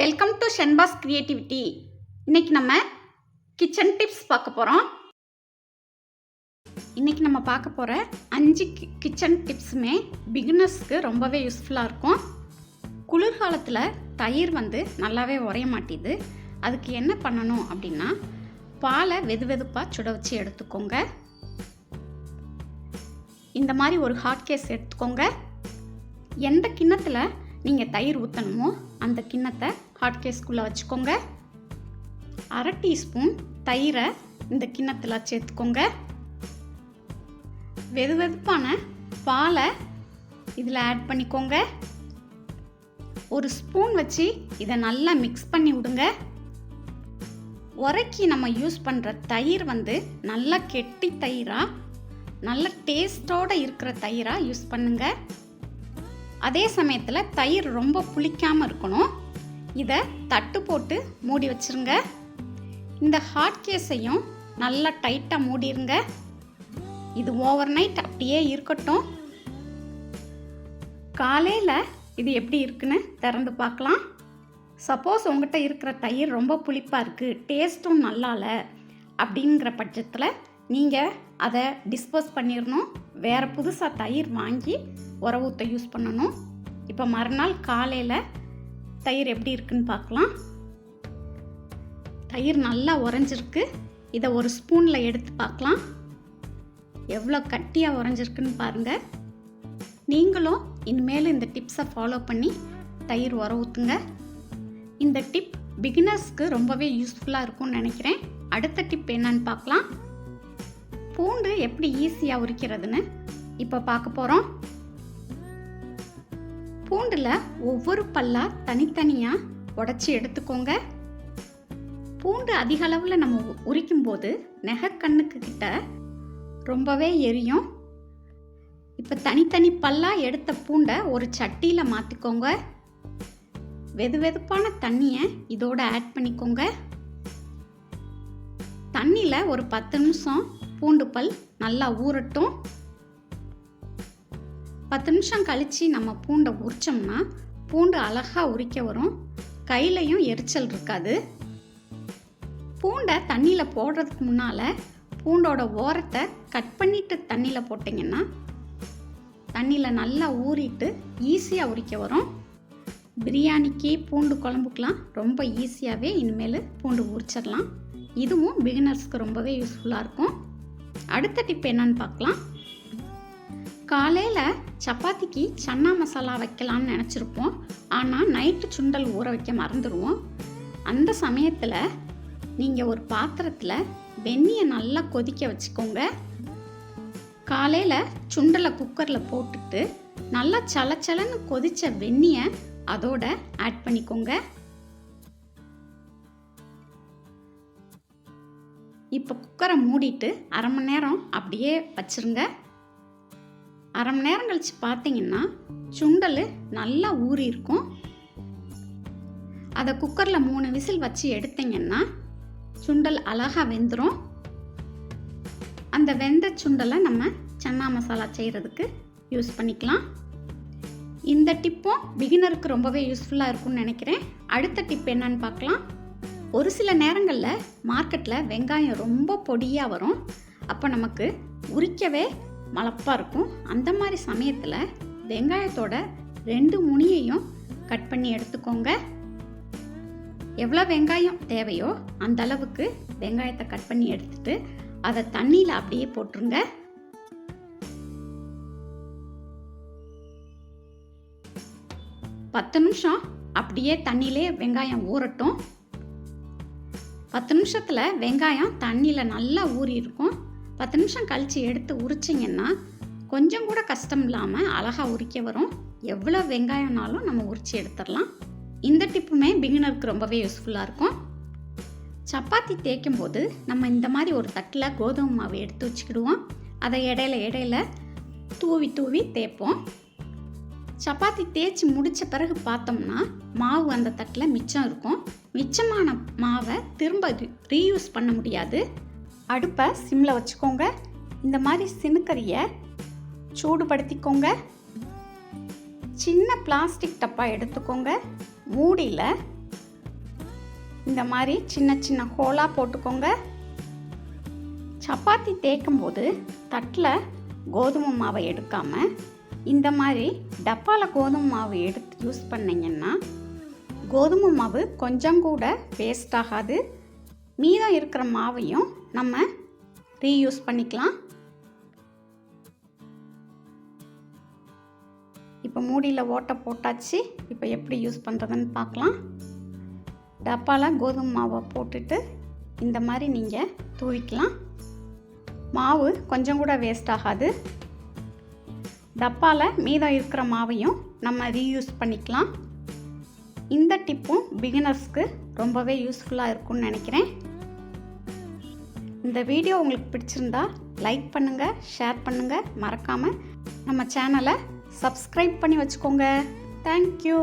Welcome to Shenba's creativity இன்னைக்கு நம்ம kitchen tips பார்க்க போகிறோம் இன்னைக்கு நம்ம பார்க்க போகிற அஞ்சு கி கிச்சன் டிப்ஸுமே பிகினர்ஸ்க்கு ரொம்பவே யூஸ்ஃபுல்லாக இருக்கும். குளிர்காலத்தில் தயிர் வந்து நல்லாவே உரைய மாட்டேது. அதுக்கு என்ன பண்ணணும் அப்படின்னா பாலை வெது வெதுப்பாக சுட வச்சு எடுத்துக்கோங்க. இந்த மாதிரி ஒரு ஹாட் கேஸ் எடுத்துக்கோங்க. எந்த கிண்ணத்தில் நீங்கள் தயிர் ஊற்றணுமோ அந்த கிண்ணத்தை ஹாட் கேஸ்க்குள்ளே வச்சுக்கோங்க. அரை டீஸ்பூன் தயிரை இந்த கிண்ணத்தில் சேர்த்துக்கோங்க. வெது வெதுப்பான பாலை இதில் ஆட் பண்ணிக்கோங்க. ஒரு ஸ்பூன் வச்சு இதை நல்லா மிக்ஸ் பண்ணி விடுங்க. உரைக்கி நம்ம யூஸ் பண்ணுற தயிர் வந்து நல்லா கெட்டி தயிராக நல்ல டேஸ்டோடு இருக்கிற தயிராக யூஸ் பண்ணுங்கள் அதே சமயத்தில் தயிர் ரொம்ப புளிக்காமல் இருக்கணும். இதை தட்டு போட்டு மூடி வச்சிருங்க. இந்த ஹாட் கேஸையும் நல்லா டைட்டாக மூடிருங்க. இது ஓவர் நைட் அப்படியே இருக்கட்டும். காலையில் இது எப்படி இருக்குன்னு திறந்து பார்க்கலாம். சப்போஸ் உங்கள்கிட்ட இருக்கிற தயிர் ரொம்ப புளிப்பாக இருக்குது டேஸ்ட்டும் நல்லா இல்லை அப்படிங்கிற பட்சத்தில் நீங்கள் அதை டிஸ்போஸ் பண்ணிடணும் வேறு புதுசாக தயிர் வாங்கி உர ஊற்ற யூஸ் பண்ணணும். இப்போ மறுநாள் காலையில் தயிர் எப்படி இருக்குன்னு பார்க்கலாம். தயிர் நல்லா உறைஞ்சிருக்கு. இதை ஒரு ஸ்பூனில் எடுத்து பார்க்கலாம். எவ்வளோ கட்டியாக உறைஞ்சிருக்குன்னு பாருங்கள் நீங்களும் இனிமேல் இந்த டிப்ஸை ஃபாலோ பண்ணி தயிர் உர ஊற்றுங்க இந்த டிப் பிகினர்ஸ்க்கு ரொம்பவே யூஸ்ஃபுல்லாக இருக்கும்னு நினைக்கிறேன். அடுத்த டிப் என்னன்னு பார்க்கலாம். பூண்டு எப்படி ஈஸியாக உரிக்கிறதுன்னு இப்போ பார்க்க போகிறோம் பூண்டில் ஒவ்வொரு பல்லா தனித்தனியாக உடச்சி எடுத்துக்கோங்க. பூண்டு அதிக அளவில் நம்ம உரிக்கும் போது நெகக்கண்ணுக்கு கிட்ட ரொம்பவே எரியும். இப்போ தனித்தனி பல்லாக எடுத்த பூண்டை ஒரு சட்டியில் மாற்றிக்கோங்க வெது வெதுப்பான தண்ணியை இதோட ஆட் பண்ணிக்கோங்க. தண்ணியில் ஒரு பத்து நிமிஷம் பூண்டு பல் நல்லா ஊறட்டும். பத்து நிமிஷம் கழித்து நம்ம பூண்டை உரிச்சோம்னா பூண்டு அழகாக உரிக்க வரும். கையிலையும் எரிச்சல் இருக்காது. பூண்டை தண்ணியில் போடுறதுக்கு முன்னால் பூண்டோட ஓரத்தை கட் பண்ணிட்டு தண்ணியில் போட்டிங்கன்னா தண்ணியில் நல்லா ஊறிட்டு ஈஸியாக உரிக்க வரும். பிரியாணிக்கு பூண்டு குழம்புக்கெலாம் ரொம்ப ஈஸியாகவே இனிமேல் பூண்டு உரிச்சிடலாம். இதுவும் பிகினர்ஸ்க்கு ரொம்பவே யூஸ்ஃபுல்லாக இருக்கும். அடுத்த டிப் என்னன்னு பார்க்கலாம். காலையில் சப்பாத்திக்கு சன்னா மசாலா வைக்கலாம்னு நினச்சிருப்போம். ஆனால் நைட்டு சுண்டல் ஊற வைக்க மறந்துடுவோம் அந்த சமயத்தில் நீங்கள் ஒரு பாத்திரத்தில் வெந்நியை நல்லா கொதிக்க வச்சுக்கோங்க. காலையில் சுண்டலை குக்கரில் போட்டுட்டு நல்லா சலச்சலன்னு கொதித்த வெந்நியை அதோட ஆட் பண்ணிக்கோங்க. இப்போ குக்கரை மூடிட்டு அரை மணி நேரம் அப்படியே வச்சுருங்க. அரை மணி நேரம் கழித்து பார்த்தீங்கன்னா சுண்டல் நல்லா ஊறி இருக்கும் அதை குக்கரில் மூணு விசில் வச்சு எடுத்தீங்கன்னா சுண்டல் அழகாக வெந்துடும் அந்த வெந்த சுண்டலை நம்ம சன்னா மசாலா செய்கிறதுக்கு யூஸ் பண்ணிக்கலாம். இந்த டிப்பும் பிகினருக்கு ரொம்பவே யூஸ்ஃபுல்லாக இருக்கும்னு நினைக்கிறேன். அடுத்த டிப் என்னன்னு பார்க்கலாம். ஒரு சில நேரங்களில் மார்க்கெட்டில் வெங்காயம் ரொம்ப பொடியாக வரும். அப்போ நமக்கு உரிக்கவே மலப்பாக இருக்கும். அந்த மாதிரி சமயத்தில் வெங்காயத்தோட ரெண்டு முனியையும் கட் பண்ணி எடுத்துக்கோங்க. எவ்வளோ வெங்காயம் தேவையோ அந்த அளவுக்கு வெங்காயத்தை கட் பண்ணி எடுத்துட்டு அதை தண்ணியில் அப்படியே போட்டுருங்க. பத்து நிமிஷம் அப்படியே தண்ணியிலே வெங்காயம் ஊறட்டும். பத்து நிமிஷத்தில் வெங்காயம் தண்ணியில் நல்லா ஊறி இருக்கும் பத்து நிமிஷம் கழித்து எடுத்து உரிச்சிங்கன்னா கொஞ்சம் கூட கஷ்டம் இல்லாமல் அழகாக உரிக்க வரும். எவ்வளோ வெங்காயம்னாலும் நம்ம உரித்து எடுத்துடலாம். இந்த டிப்புமே பிகினருக்கு ரொம்பவே யூஸ்ஃபுல்லாக இருக்கும். சப்பாத்தி தேய்க்கும் போது நம்ம இந்த மாதிரி ஒரு தட்டில் கோதுமை மாவு எடுத்து வச்சுக்கிடுவோம். அதை இடையில இடையில தூவி தூவி தேய்ப்போம். சப்பாத்தி தேய்ச்சி முடித்த பிறகு பார்த்தோம்னா மாவு அந்த தட்டில் மிச்சம் இருக்கும். மிச்சமான மாவை திரும்ப ரீயூஸ் பண்ண முடியாது. அடுப்பை சிம்மில் வச்சுக்கோங்க. இந்த மாதிரி சினுக்கறியை சூடுபடுத்திக்கோங்க. சின்ன பிளாஸ்டிக் டப்பா எடுத்துக்கோங்க. மூடியில் இந்த மாதிரி சின்ன சின்ன ஹோலாக போட்டுக்கோங்க. சப்பாத்தி தேய்க்கும்போது தட்டில் கோதுமை மாவை எடுக்காமல் இந்த மாதிரி டப்பாவில் கோதுமை மாவு எடுத்து யூஸ் பண்ணிங்கன்னா கோதுமை மாவு கொஞ்சம் கூட வேஸ்ட் ஆகாது. மீதம் இருக்கிற மாவையும் நம்ம ரீயூஸ் பண்ணிக்கலாம். இப்போ மூடியில் ஓட்டை போட்டாச்சு. இப்போ எப்படி யூஸ் பண்ணுறதுன்னு பார்க்கலாம். டப்பாவில் கோதுமை மாவை போட்டுட்டு இந்த மாதிரி நீங்கள் தூவிக்கலாம். மாவு கொஞ்சம் கூட வேஸ்ட் ஆகாது. டப்பாவில் மீதம் இருக்கிற மாவையும் நம்ம ரீயூஸ் பண்ணிக்கலாம். இந்த டிப்பும் பிகினர்ஸ்க்கு ரொம்பவே யூஸ்ஃபுல்லாக இருக்கும்னு நினைக்கிறேன். இந்த வீடியோ உங்களுக்கு பிடிச்சிருந்தா லைக் பண்ணுங்கள் ஷேர் பண்ணுங்கள் மறக்காமல் நம்ம சேனலை சப்ஸ்கிரைப் பண்ணி வச்சுக்கோங்க. தேங்க்யூ